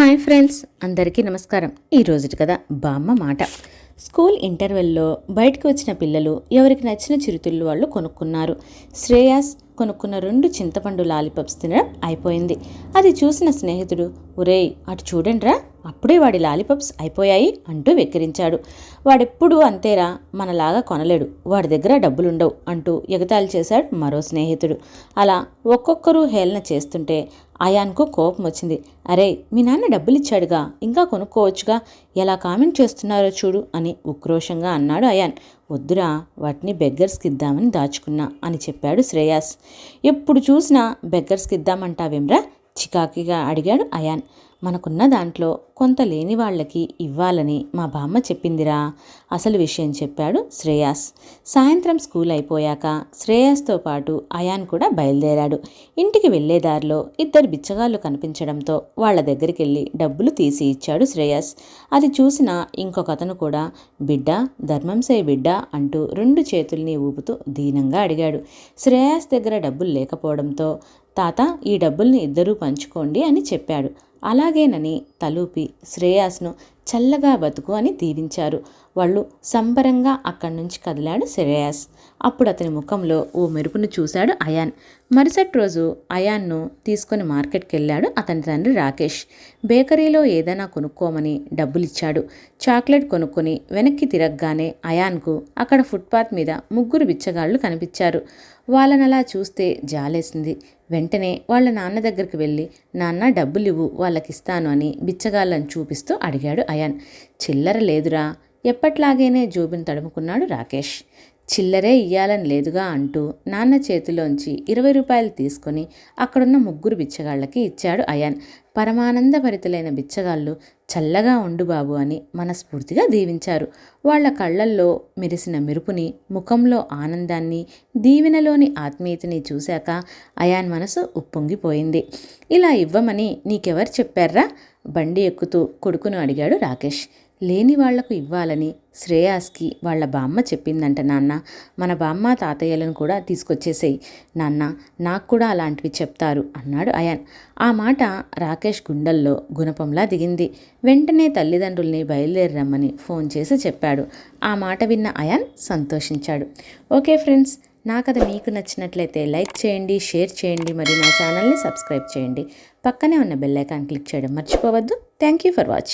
Hi friends అందరికీ నమస్కారం. ఈ రోజుటి కదా బామ్మ మాట. స్కూల్ ఇంటర్వెల్లో బయటకు వచ్చిన పిల్లలు ఎవరికి నచ్చిన చిరుతిళ్ళు వాళ్ళు కొనుక్కున్నారు. శ్రేయాస్ కొనుక్కున్న రెండు చింతపండు లాలీపాప్స్ తినడం అయిపోయింది. అది చూసిన స్నేహితుడు ఒరేయ్ అటు చూడండిరా అప్పుడే వాడి లాలిపప్స్ అయిపోయాయి అంటూ వెక్కిరించాడు. వాడెప్పుడు అంతేరా మనలాగా కొనలేడు. వాడి దగ్గర డబ్బులుండవు అంటూ ఎగతాళి చేశాడు మరో స్నేహితుడు. అలా ఒక్కొక్కరు హేళన చేస్తుంటే అయాన్కు కోపం వచ్చింది. అరే మీ నాన్న డబ్బులిచ్చాడుగా ఇంకా కొనుక్కోవచ్చుగా ఎలా కామెంట్ చేస్తున్నారో చూడు అని ఉక్రోషంగా అన్నాడు అయాన్. వద్దురా వాటిని బెగ్గర్స్కి ఇద్దామని దాచుకున్నా అని చెప్పాడు శ్రేయాస్. ఎప్పుడు చూసినా బెగ్గర్స్కి ఇద్దామంటావేమ్రా చికాకిగా అడిగాడు అయాన్. మనకున్న దాంట్లో కొంత లేని వాళ్ళకి ఇవ్వాలని మా బామ్మ చెప్పిందిరా. అసలు విషయం చెప్పాడు శ్రేయాస్. సాయంత్రం స్కూల్ అయిపోయాక శ్రేయాస్తో పాటు అయాన్ కూడా బయలుదేరాడు. ఇంటికి వెళ్ళేదారిలో ఇద్దరు బిచ్చగాళ్ళు కనిపించడంతో వాళ్ళ దగ్గరికి వెళ్ళి డబ్బులు తీసి ఇచ్చాడు శ్రేయాస్. అది చూసిన ఇంకొక అతను కూడా బిడ్డ ధర్మం సే బిడ్డ అంటూ రెండు చేతుల్ని ఊపుతూ దీనంగా అడిగాడు. శ్రేయాస్ దగ్గర డబ్బులు లేకపోవడంతో తాత ఈ డబ్బుల్ని ఇద్దరూ పంచుకోండి అని చెప్పాడు. అలాగేనని తలూపి శ్రేయాస్ను చల్లగా బతుకు అని దీవించారు. వాళ్ళు సంబరంగా అక్కడి నుంచి కదిలాడు శ్రేయాస్. అప్పుడు అతని ముఖంలో ఓ మెరుపును చూశాడు అయాన్. మరుసటి రోజు అయాన్ను తీసుకొని మార్కెట్కి వెళ్ళాడు అతని తండ్రి రాకేష్. బేకరీలో ఏదైనా కొనుక్కోమని డబ్బులిచ్చాడు. చాక్లెట్ కొనుక్కొని వెనక్కి తిరగగానే అయాన్కు అక్కడ ఫుట్పాత్ మీద ముగ్గురు బిచ్చగాళ్ళు కనిపించారు. వాళ్ళని అలా చూస్తే జాలేసింది. వెంటనే వాళ్ళ నాన్న దగ్గరికి వెళ్ళి నాన్న డబ్బులు ఇవ్వు వాళ్ళకిస్తాను అని బిచ్చగాళ్ళని చూపిస్తూ అడిగాడు అయాన్. చిల్లర లేదురా. ఎప్పట్లాగేనే జోబిని తడుముకున్నాడు రాకేష్. చిల్లరే ఇయ్యాలని లేదుగా అంటూ నాన్న చేతిలోంచి ఇరవై రూపాయలు తీసుకొని అక్కడున్న ముగ్గురు బిచ్చగాళ్ళకి ఇచ్చాడు అయాన్. పరమానందభరితులైన బిచ్చగాళ్ళు చల్లగా ఉండు బాబు అని మనస్ఫూర్తిగా దీవించారు. వాళ్ళ కళ్ళల్లో మెరిసిన మెరుపుని ముఖంలో ఆనందాన్ని దీవెనలోని ఆత్మీయతని చూశాక అయాన్ మనసు ఉప్పొంగిపోయింది. ఇలా ఇవ్వమని నీకెవరు చెప్పారా? బండి ఎక్కుతూ కొడుకును అడిగాడు రాకేష్. లేని వాళ్ళకు ఇవ్వాలని శ్రేయాస్కి వాళ్ళ బామ్మ చెప్పిందంట నాన్న. మన బామ్మ తాతయ్యలను కూడా తీసుకొచ్చేసేయి. నాన్న నాకు కూడా అలాంటివి చెప్తారు అన్నాడు అయాన్. ఆ మాట రాకేష్ గుండెల్లో గుణపంలా దిగింది. వెంటనే తల్లిదండ్రుల్ని బయలుదేరమ్మని ఫోన్ చేసి చెప్పాడు. ఆ మాట విన్న అయాన్ సంతోషించాడు. ఓకే ఫ్రెండ్స్ నా కథ మీకు నచ్చినట్లయితే లైక్ చేయండి షేర్ చేయండి మరియు నా ఛానల్ని సబ్స్క్రైబ్ చేయండి. పక్కనే ఉన్న బెల్ ఐకాన్ క్లిక్ చేయడం మర్చిపోవద్దు. Thank you for watching